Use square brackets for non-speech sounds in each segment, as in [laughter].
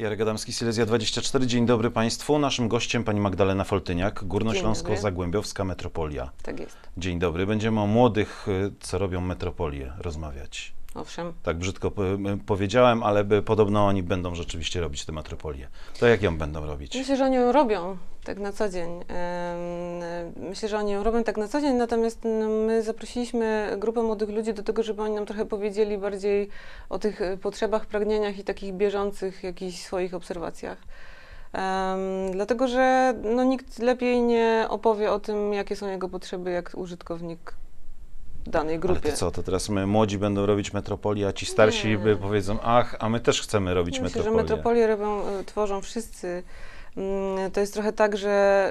Jarek Adamski, Silesia 24. Dzień dobry Państwu. Naszym gościem pani Magdalena Foltyniak. Górnośląsko-Zagłębiowska Metropolia. Tak jest. Dzień dobry. Będziemy o młodych, y, co robią metropolie, rozmawiać. Owszem. Tak brzydko po- y, powiedziałem, ale by, podobno oni będą rzeczywiście robić te metropolie. To jak ją będą robić? Myślę, że oni ją robią tak na co dzień. Myślę, że oni ją robią tak na co dzień, natomiast no, my zaprosiliśmy grupę młodych ludzi do tego, żeby oni nam trochę powiedzieli bardziej o tych e, potrzebach, pragnieniach i takich bieżących jakichś swoich obserwacjach. Em, dlatego, że no, nikt lepiej nie opowie o tym, jakie są jego potrzeby, jak użytkownik danej Ale grupy. to co, to teraz my młodzi będą robić metropolię, a ci starsi by powiedzą, ach, a my też chcemy robić Ja Myślę, że metropolię. robią, y, tworzą wszyscy. Mm, To jest trochę tak, że,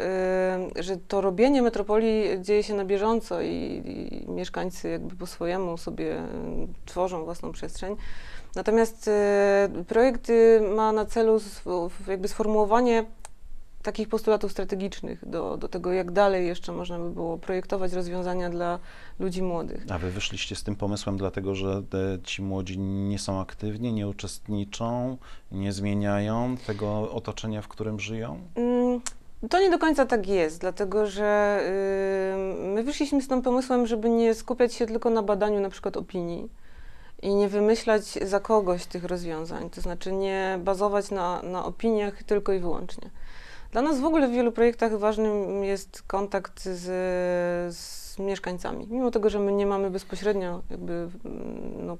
y, że to robienie metropolii dzieje się na bieżąco i, i mieszkańcy jakby po swojemu sobie y, tworzą własną przestrzeń. Natomiast projekt ma na celu jakby sformułowanie takich postulatów strategicznych do, do tego, jak dalej jeszcze można by było projektować rozwiązania dla ludzi młodych. A wy wyszliście z tym pomysłem dlatego, że te, ci młodzi nie są aktywni, nie uczestniczą, nie zmieniają tego otoczenia, w którym żyją? Mm, To nie do końca tak jest, dlatego że y, my wyszliśmy z tym pomysłem, żeby nie skupiać się tylko na badaniu na przykład opinii i nie wymyślać za kogoś tych rozwiązań, to znaczy nie bazować na, na opiniach tylko i wyłącznie. Dla nas w ogóle w wielu projektach ważnym jest kontakt z, z mieszkańcami, mimo tego, że my nie mamy bezpośrednio jakby, mm, no,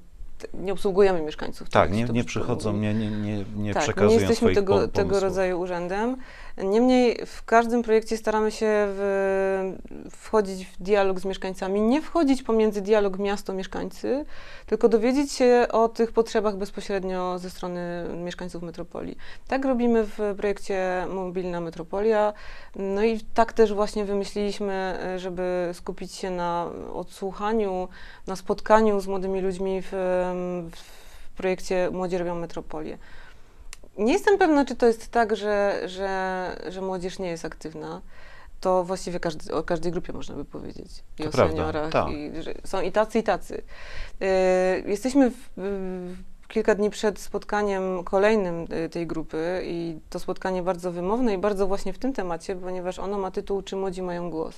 nie obsługujemy mieszkańców. Tak, nie, nie przy- przychodzą, nie, nie, nie, nie tak, przekazują nie jesteśmy tego, tego rodzaju urzędem. Niemniej w każdym projekcie staramy się w, wchodzić w dialog z mieszkańcami, nie wchodzić pomiędzy dialog miasto-mieszkańcy, tylko dowiedzieć się o tych potrzebach bezpośrednio ze strony mieszkańców metropolii. Tak robimy w projekcie Mobilna Metropolia. No i tak też właśnie wymyśliliśmy, żeby skupić się na odsłuchaniu, na spotkaniu z młodymi ludźmi w, w projekcie Młodzi robią metropolię. Nie jestem pewna, czy to jest tak, że, że, że młodzież nie jest aktywna. To właściwie każdy, o każdej grupie można by powiedzieć. I To o prawda, seniorach. I, że są i tacy, i tacy. Yy, jesteśmy w, w, kilka dni przed spotkaniem kolejnym y, tej grupy i to spotkanie bardzo wymowne i bardzo właśnie w tym temacie, ponieważ ono ma tytuł Czy młodzi mają głos?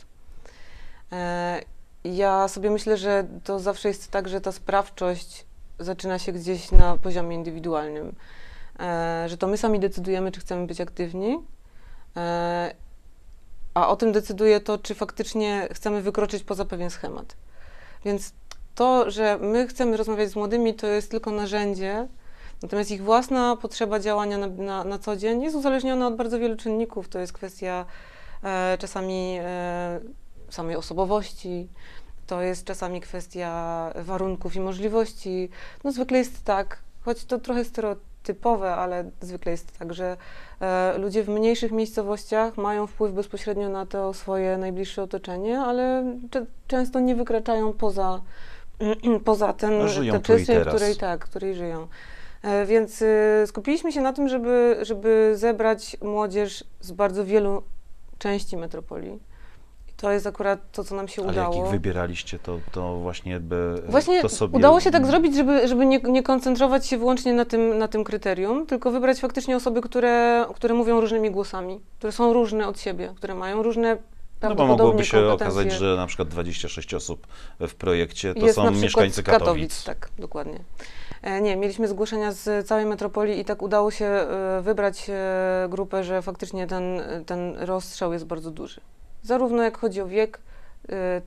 E, Ja sobie myślę, że to zawsze jest tak, że ta sprawczość zaczyna się gdzieś na poziomie indywidualnym. E, Że to my sami decydujemy, czy chcemy być aktywni, e, a o tym decyduje to, czy faktycznie chcemy wykroczyć poza pewien schemat. Więc to, że my chcemy rozmawiać z młodymi, to jest tylko narzędzie, natomiast ich własna potrzeba działania na, na, na co dzień jest uzależniona od bardzo wielu czynników. To jest kwestia e, czasami e, samej osobowości, to jest czasami kwestia warunków i możliwości. No zwykle jest tak, choć to trochę stereotypowe, ale zwykle jest tak, że e, ludzie w mniejszych miejscowościach mają wpływ bezpośrednio na to swoje najbliższe otoczenie, ale często nie wykraczają poza, [clears throat] poza ten, tę przestrzeń, w której tak, w której żyją. E, Więc y, skupiliśmy się na tym, żeby, żeby zebrać młodzież z bardzo wielu części metropolii. To jest akurat to, co nam się Ale udało. jak ich wybieraliście, to, to właśnie by Właśnie to sobie... udało się tak zrobić, żeby, żeby nie, nie koncentrować się wyłącznie na tym, na tym kryterium, tylko wybrać faktycznie osoby, które, które mówią różnymi głosami, które są różne od siebie, które mają różne No bo mogłoby się kompetencje. okazać, że na przykład 26 osób w projekcie to jest są na przykład mieszkańcy z Katowic. Tak, dokładnie. E, Nie, mieliśmy zgłoszenia z całej metropolii i tak udało się e, wybrać e, grupę, że faktycznie ten, ten rozstrzał jest bardzo duży. Zarówno jak chodzi o wiek,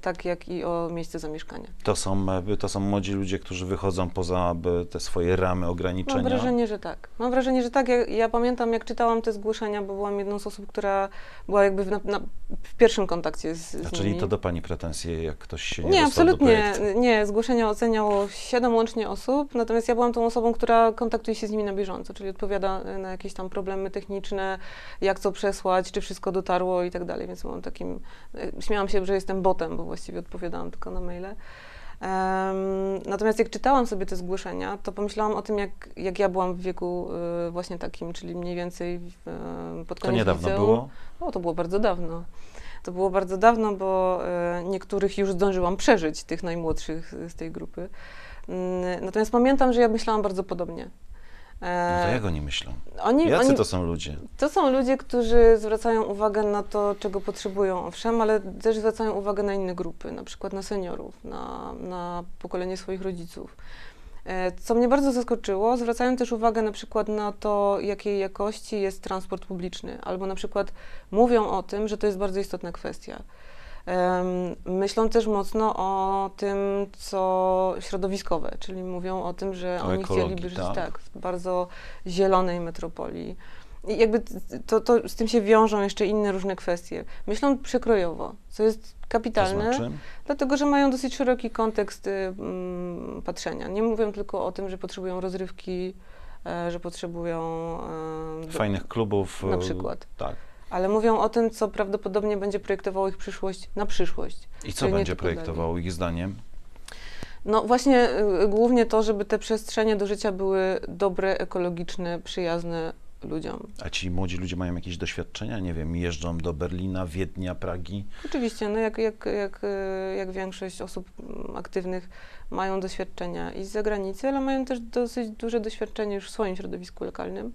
tak jak i o miejsce zamieszkania. To są, e, to są młodzi ludzie, którzy wychodzą poza e, te swoje ramy, ograniczenia. Mam wrażenie, że tak. Mam wrażenie, że tak. Ja, ja pamiętam, jak czytałam te zgłoszenia, bo byłam jedną z osób, która była jakby w, na, na, w pierwszym kontakcie z, z A czyli to do pani pretensje, jak ktoś się nie, Nie, absolutnie nie. Zgłoszenia oceniało siedem łącznie osób, natomiast ja byłam tą osobą, która kontaktuje się z nimi na bieżąco, czyli odpowiada y, na jakieś tam problemy techniczne, jak co przesłać, czy wszystko dotarło i tak dalej, więc byłam takim, y, śmiałam się, że jestem botem, bo właściwie odpowiadałam tylko na maile. Natomiast jak czytałam sobie te zgłoszenia, to pomyślałam o tym, jak, jak ja byłam w wieku y, właśnie takim, czyli mniej więcej y, pod To koniec niedawno liceum. było? O, to było bardzo dawno. To było bardzo dawno, bo e, niektórych już zdążyłam przeżyć, tych najmłodszych z tej grupy. Natomiast pamiętam, że ja myślałam bardzo podobnie. No E, to jak oni myślą? oni, Jacy oni, to są ludzie? to są ludzie, którzy zwracają uwagę na to, czego potrzebują, owszem, ale też zwracają uwagę na inne grupy, na przykład na seniorów, na, na pokolenie swoich rodziców. E, Co mnie bardzo zaskoczyło, zwracają też uwagę na przykład na to, jakiej jakości jest transport publiczny, albo na przykład mówią o tym, że to jest bardzo istotna kwestia. Myślą też mocno o tym, co środowiskowe, czyli mówią o tym, że O oni chcieliby żyć tak. tak, w bardzo zielonej metropolii. I jakby to, to z tym się wiążą jeszcze inne różne kwestie. Myślą przekrojowo, co jest To kapitalne, znaczy? dlatego że mają dosyć szeroki kontekst y, mm, patrzenia. Nie mówią tylko o tym, że potrzebują rozrywki, e, że potrzebują e, Fajnych klubów. na e, przykład. Tak. Ale mówią o tym, co prawdopodobnie będzie projektowało ich przyszłość na przyszłość. I co Czyli będzie projektowało ich zdaniem? No właśnie y, głównie to, żeby te przestrzenie do życia były dobre, ekologiczne, przyjazne ludziom. A ci młodzi ludzie mają jakieś doświadczenia? Nie wiem, jeżdżą do Berlina, Wiednia, Pragi. Oczywiście, no jak, jak, jak, y, jak większość osób mm, aktywnych mają doświadczenia i z zagranicy, ale mają też dosyć duże doświadczenie już w swoim środowisku lokalnym.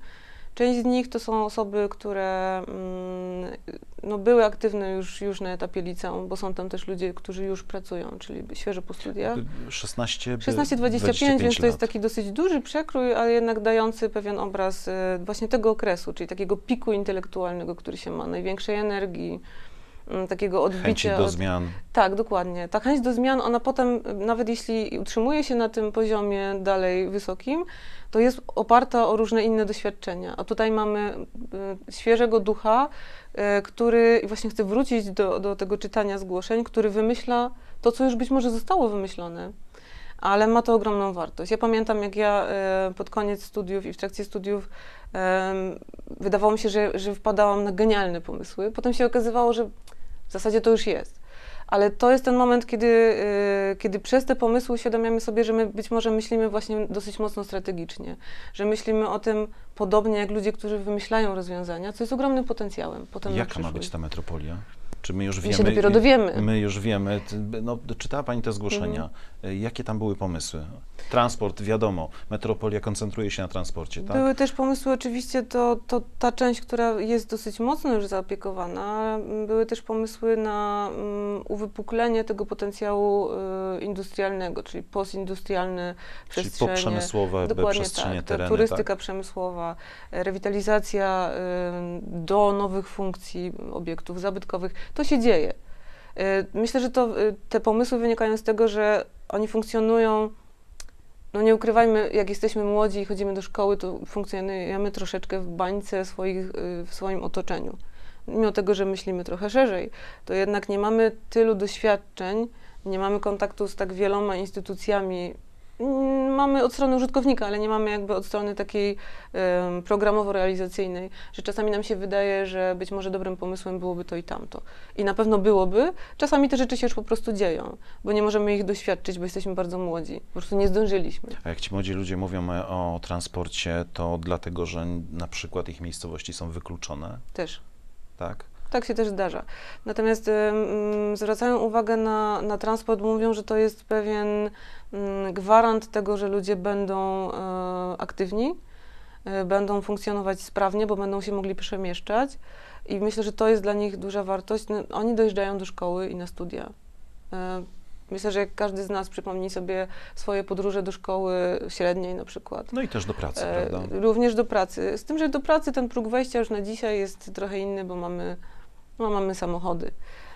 Część z nich to są osoby, które mm, no, były aktywne już, już na etapie liceum, bo są tam też ludzie, którzy już pracują, czyli świeżo po studiach. 16, 16-25, więc to jest taki dosyć duży przekrój, ale jednak dający pewien obraz e, właśnie tego okresu, czyli takiego piku intelektualnego, który się ma, największej energii, mm, takiego Chęci odbicia. do od- zmian. Tak, dokładnie. Ta chęć do zmian, ona potem, y, nawet jeśli utrzymuje się na tym poziomie dalej wysokim, to jest oparta o różne inne doświadczenia. A tutaj mamy y, świeżego ducha, y, który właśnie chce wrócić do, do tego czytania zgłoszeń, który wymyśla to, co już być może zostało wymyślone. Ale ma to ogromną wartość. Ja pamiętam, jak ja e, pod koniec studiów i w trakcie studiów wydawało mi się, że, że wpadałam na genialne pomysły. Potem się okazywało, że w zasadzie to już jest. Ale to jest ten moment, kiedy, y, kiedy przez te pomysły uświadamiamy sobie, że my być może myślimy właśnie dosyć mocno strategicznie, że myślimy o tym podobnie jak ludzie, którzy wymyślają rozwiązania, co jest ogromnym potencjałem. Potem Jaka ma być ta metropolia? Czy my już My wiemy? się dopiero dowiemy. My już wiemy. No, czytała Pani te zgłoszenia. Mhm. Y, Jakie tam były pomysły? Transport, wiadomo. Metropolia koncentruje się na transporcie, tak? Były też pomysły, oczywiście to, to ta część, która jest dosyć mocno już zaopiekowana, mm, były też pomysły na mm, uwypuklenie tego potencjału y, industrialnego, czyli postindustrialne Czyli przestrzenie. poprzemysłowe Dokładnie przestrzenie, tak. Ta tereny, turystyka tak? przemysłowa, e, rewitalizacja y, do nowych funkcji obiektów zabytkowych, to się dzieje. Y, Myślę, że to, y, te pomysły wynikają z tego, że oni funkcjonują, no nie ukrywajmy, jak jesteśmy młodzi i chodzimy do szkoły, to funkcjonujemy troszeczkę w bańce swoich, y, w swoim otoczeniu. Mimo tego, że myślimy trochę szerzej, to jednak nie mamy tylu doświadczeń, nie mamy kontaktu z tak wieloma instytucjami. Mm, Mamy od strony użytkownika, ale nie mamy jakby od strony takiej programowo-realizacyjnej, że czasami nam się wydaje, że być może dobrym pomysłem byłoby to i tamto. I na pewno byłoby. Czasami te rzeczy się już po prostu dzieją, bo nie możemy ich doświadczyć, bo jesteśmy bardzo młodzi. Po prostu nie zdążyliśmy. A jak ci młodzi ludzie mówią e, o transporcie, to dlatego, że na przykład ich miejscowości są wykluczone, Też. tak? Tak się też zdarza. Natomiast ym, zwracają uwagę na, na transport, mówią, że to jest pewien ym, gwarant tego, że ludzie będą e, aktywni, e, będą funkcjonować sprawnie, bo będą się mogli przemieszczać. I myślę, że to jest dla nich duża wartość. No, oni dojeżdżają do szkoły i na studia. E, myślę, że jak każdy z nas przypomni sobie swoje podróże do szkoły średniej na przykład. No i też do pracy, prawda? Również do pracy. Z tym, że do pracy ten próg wejścia już na dzisiaj jest trochę inny, bo mamy, no, mamy samochody.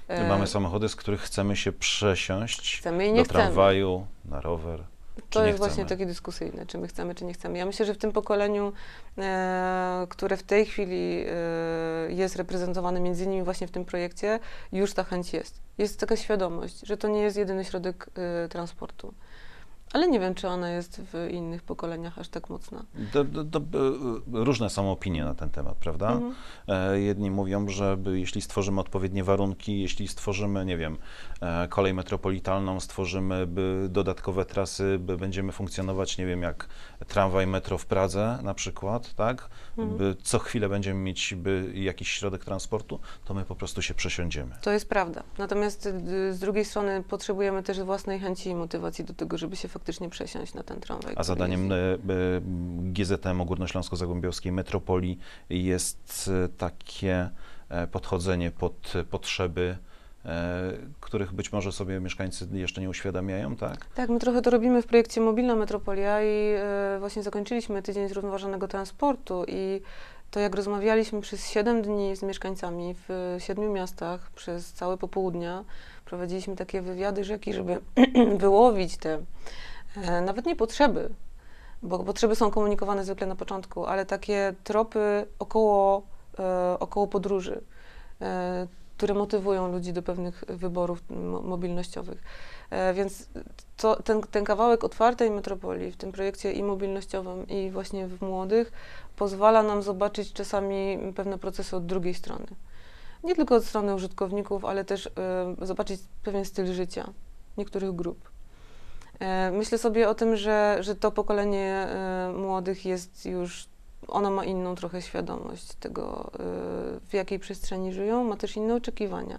E, Mamy samochody, z których chcemy się przesiąść Chcemy i do nie chcemy. tramwaju, na rower. To jest właśnie takie dyskusyjne, czy my chcemy, czy nie chcemy. Ja myślę, że w tym pokoleniu, e, które w tej chwili e, jest reprezentowane między innymi właśnie w tym projekcie, już ta chęć jest. Jest taka świadomość, że to nie jest jedyny środek e, transportu. Ale nie wiem, czy ona jest w innych pokoleniach aż tak mocna. Do, do, do, różne są opinie na ten temat, prawda? Mhm. E, Jedni mówią, że jeśli stworzymy odpowiednie warunki, jeśli stworzymy, nie wiem, e, kolej metropolitalną, stworzymy dodatkowe trasy, by będziemy funkcjonować, nie wiem, jak tramwaj, metro w Pradze na przykład, tak? Mhm. By co chwilę będziemy mieć by jakiś środek transportu, to my po prostu się przesiądziemy. To jest prawda. Natomiast y, z drugiej strony potrzebujemy też własnej chęci i motywacji do tego, żeby się faktycznie faktycznie przesiąść na ten tramwaj. A zadaniem e, e, GZM Ogólnośląsko-Zagłębiowskiej Metropolii jest e, takie podchodzenie pod potrzeby, których być może sobie mieszkańcy jeszcze nie uświadamiają, tak? Tak, my trochę to robimy w projekcie Mobilna Metropolia i właśnie zakończyliśmy tydzień zrównoważonego transportu i to jak rozmawialiśmy przez 7 dni z mieszkańcami w siedmiu miastach przez całe popołudnia, prowadziliśmy takie wywiady rzeki, żeby [clears throat] wyłowić te nawet nie potrzeby, bo potrzeby są komunikowane zwykle na początku, ale takie tropy około, e, około podróży, e, które motywują ludzi do pewnych wyborów mo- mobilnościowych. E, Więc to, ten, ten kawałek otwartej metropolii w tym projekcie i mobilnościowym, i właśnie w młodych pozwala nam zobaczyć czasami pewne procesy od drugiej strony. Nie tylko od strony użytkowników, ale też e, zobaczyć pewien styl życia niektórych grup. E, myślę sobie o tym, że, że to pokolenie e, młodych jest już, ono ma inną trochę świadomość tego, e, w jakiej przestrzeni żyją, ma też inne oczekiwania.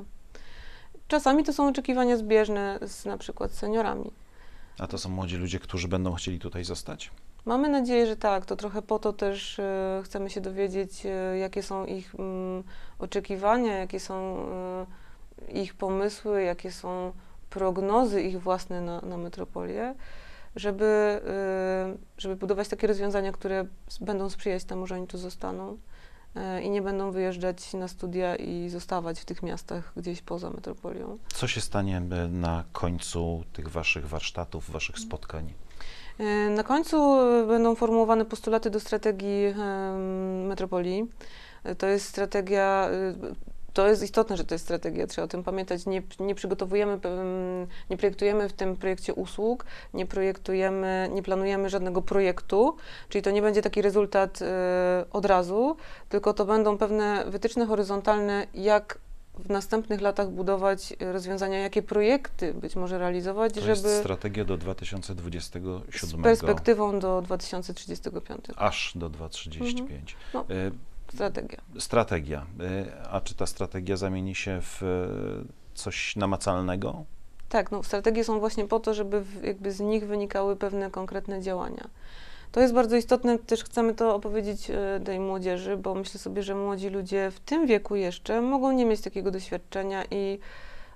Czasami to są oczekiwania zbieżne z na przykład seniorami. A to są młodzi ludzie, którzy będą chcieli tutaj zostać? Mamy nadzieję, że tak. To trochę po to też chcemy się dowiedzieć, jakie są ich mm, oczekiwania, jakie są ich pomysły, jakie są prognozy ich własne na, na metropolię, żeby, e, żeby budować takie rozwiązania, które będą sprzyjać temu, że oni tu zostaną e, i nie będą wyjeżdżać na studia i zostawać w tych miastach gdzieś poza metropolią. Co się stanie e, na końcu tych waszych warsztatów, waszych spotkań? Na końcu będą formułowane postulaty do strategii metropolii. To jest strategia, to jest istotne, że to jest strategia, trzeba o tym pamiętać. Nie, nie przygotowujemy, em, nie projektujemy w tym projekcie usług, nie projektujemy, nie planujemy żadnego projektu, czyli to nie będzie taki rezultat e, od razu, tylko to będą pewne wytyczne horyzontalne, jak w następnych latach budować e, rozwiązania, jakie projekty być może realizować, To żeby... jest strategia do 2027, Z perspektywą do 2035. aż do 2035. No. Strategia. Strategia. E, A czy ta strategia zamieni się w e, coś namacalnego? Tak, no, strategie są właśnie po to, żeby jakby z nich wynikały pewne konkretne działania. To jest bardzo istotne, też chcemy to opowiedzieć e, tej młodzieży, bo myślę sobie, że młodzi ludzie w tym wieku jeszcze mogą nie mieć takiego doświadczenia i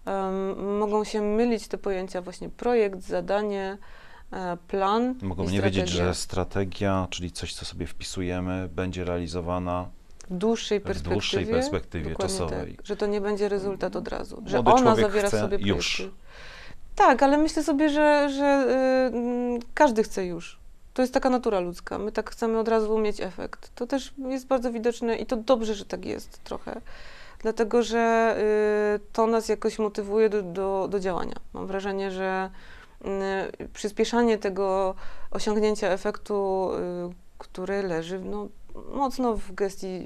em, mogą się mylić te pojęcia właśnie projekt, zadanie, e, plan Mogą nie wiedzieć, że strategia, czyli coś, co sobie wpisujemy, będzie realizowana w dłuższej w perspektywie, dłuższej perspektywie czasowej. Tak, że to nie będzie rezultat od razu, że Młody ona zawiera w sobie projekty. już. Tak, ale myślę sobie, że, że y, mm, każdy chce już. To jest taka natura ludzka. My tak chcemy od razu mieć efekt. To też jest bardzo widoczne i to dobrze, że tak jest trochę. Dlatego, że y, to nas jakoś motywuje do, do, do działania. Mam wrażenie, że y, przyspieszanie tego osiągnięcia efektu, y, który leży no, mocno w gestii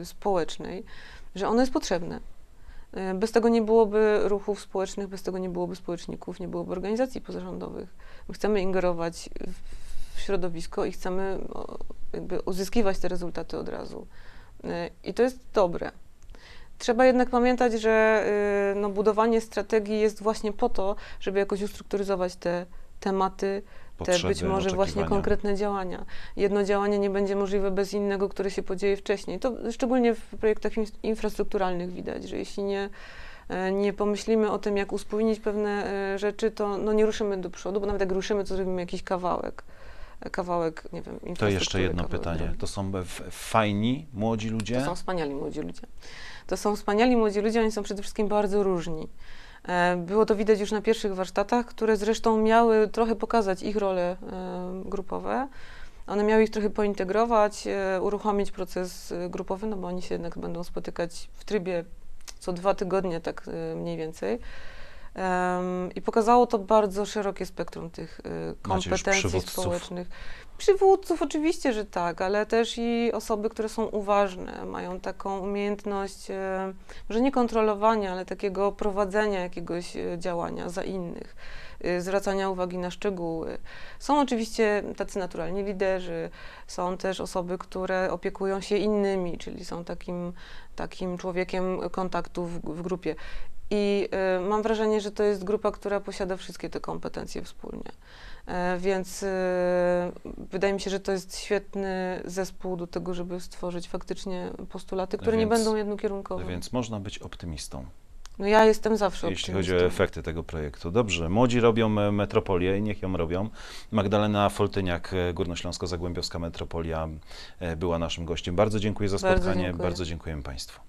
y, społecznej, że ono jest potrzebne. Y, Bez tego nie byłoby ruchów społecznych, bez tego nie byłoby społeczników, nie byłoby organizacji pozarządowych. My chcemy ingerować w- środowisko i chcemy jakby uzyskiwać te rezultaty od razu. Y, I to jest dobre. Trzeba jednak pamiętać, że no, budowanie strategii jest właśnie po to, żeby jakoś ustrukturyzować te tematy, te potrzeby, być może właśnie konkretne działania. Jedno działanie nie będzie możliwe bez innego, które się podzieje wcześniej. To szczególnie w projektach in- infrastrukturalnych widać, że jeśli nie, e, nie pomyślimy o tym, jak uspójnić pewne e, rzeczy, to no, nie ruszymy do przodu, bo nawet jak ruszymy, to zrobimy jakiś kawałek. E, Kawałek, nie wiem, To jeszcze jedno pytanie. drogi. To są fajni młodzi ludzie? To są wspaniali młodzi ludzie. To są wspaniali młodzi ludzie, oni są przede wszystkim bardzo różni. E, Było to widać już na pierwszych warsztatach, które zresztą miały trochę pokazać ich role e, grupowe. One miały ich trochę pointegrować, e, uruchomić proces grupowy, no bo oni się jednak będą spotykać w trybie co dwa tygodnie, tak mniej więcej. Em, I pokazało to bardzo szerokie spektrum tych już kompetencji społecznych. Przywódców oczywiście, że tak, ale też i osoby, które są uważne, mają taką umiejętność, e, może nie kontrolowania, ale takiego prowadzenia jakiegoś e, działania za innych, e, zwracania uwagi na szczegóły. Są oczywiście tacy naturalni liderzy, są też osoby, które opiekują się innymi, czyli są takim, takim człowiekiem kontaktu w, w grupie. I e, mam wrażenie, że to jest grupa, która posiada wszystkie te kompetencje wspólnie. E, Więc e, wydaje mi się, że to jest świetny zespół do tego, żeby stworzyć faktycznie postulaty, które nie Więc- będą jednokierunkowe. Więc można być optymistą, No ja jestem zawsze jeśli chodzi o optymistą. efekty tego projektu. Dobrze, młodzi robią e, metropolię i niech ją robią. Magdalena Foltyniak, e, Górnośląsko-Zagłębiowska Metropolia była naszym gościem. Bardzo dziękuję za Bardzo spotkanie, dziękuję. bardzo dziękujemy Państwu.